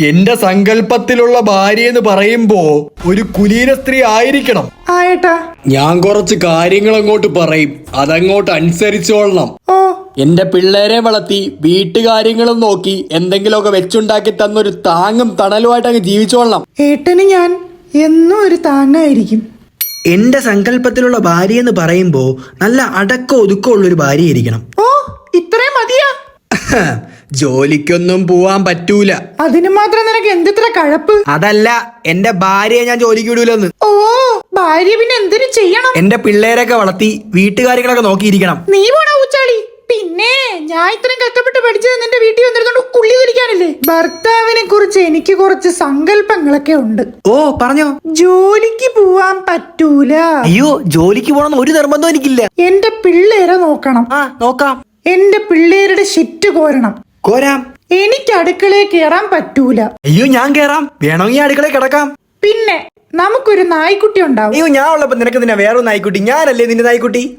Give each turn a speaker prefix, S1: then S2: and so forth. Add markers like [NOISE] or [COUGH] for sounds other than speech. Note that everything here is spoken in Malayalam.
S1: എന്റെ സങ്കല്പത്തിലുള്ള ഭാര്യ എന്ന് പറയുമ്പോ ഒരു കുലീന സ്ത്രീ ആയിരിക്കണം.
S2: ആയേട്ടാ.
S1: ഞാൻ കുറച്ച് കാര്യങ്ങൾ അങ്ങോട്ട് പറയും. അതങ്ങോട്ട് അനുസരിച്ചോളണം.
S2: ഓ.
S1: എന്റെ പിള്ളേരെ വളർത്തി വീട്ടുകാര്യങ്ങളും നോക്കി എന്തെങ്കിലുമൊക്കെ വെച്ചുണ്ടാക്കി തന്നൊരു താങ്ങും തണലുമായിട്ട് അങ്ങ് ജീവിച്ചോളണം.
S2: ഏട്ടന് ഞാൻ എന്നും ഒരു താങ്ങായിരിക്കും.
S3: എന്റെ സങ്കല്പത്തിലുള്ള ഭാര്യ എന്ന് പറയുമ്പോ നല്ല അടക്കം ഒതുക്കമുള്ള ഒരു ഭാര്യ ഇരിക്കണം
S2: ഓ. [COUGHS]
S1: ജോലിക്കൊന്നും പോവാൻ പറ്റൂല.
S2: അതിന് മാത്രം നിനക്ക് എന്തിത്ര കഴപ്പ്?
S3: അതല്ല എന്റെ ഭാര്യയെ ഞാൻ ജോലിക്ക് വിടൂലെന്ന്.
S2: ഓ ഭാര്യ പിന്നെ എന്തിനു ചെയ്യണം?
S3: എന്റെ പിള്ളേരൊക്കെ വളർത്തി വീട്ടുകാര്യങ്ങളൊക്കെ നോക്കിയിരിക്കണം.
S2: നീ പോടാ ഉച്ചാളി പിന്നെ ഞാൻ ഇത്രയും കഷ്ടപ്പെട്ട് പഠിച്ചത് നിന്റെ വീട്ടിൽ വന്നിരുന്നോണ്ട് കുള്ളി തിരിക്കാനല്ലേ ഭർത്താവിനെ കുറിച്ച് എനിക്ക് കുറച്ച് സങ്കല്പങ്ങളൊക്കെ ഉണ്ട്.
S3: ഓ പറഞ്ഞോ.
S2: ജോലിക്ക് പോവാൻ പറ്റൂല.
S3: അയ്യോ ജോലിക്ക് പോകണമെന്ന് ഒരു നിർബന്ധം എനിക്കില്ല.
S2: എന്റെ പിള്ളേരെ നോക്കണം.
S3: ആ നോക്കാം.
S2: എന്റെ പിള്ളേരുടെ ഷിറ്റ് കോരണം.
S3: കോരാം.
S2: എനിക്ക് അടുക്കളയിൽ കയറാൻ പറ്റൂല.
S3: അയ്യോ ഞാൻ കേറാം. വേണമെങ്കിൽ അടുക്കളയിൽ കിടക്കാം.
S2: പിന്നെ നമുക്കൊരു നായ്ക്കുട്ടി ഉണ്ടാവും.
S3: അയ്യോ ഞാൻ ഉള്ളപ്പോ നിനക്ക് നിന്നെ വേറൊരു നായ്ക്കുട്ടി? ഞാനല്ലേ നിന്റെ നായിക്കുട്ടി?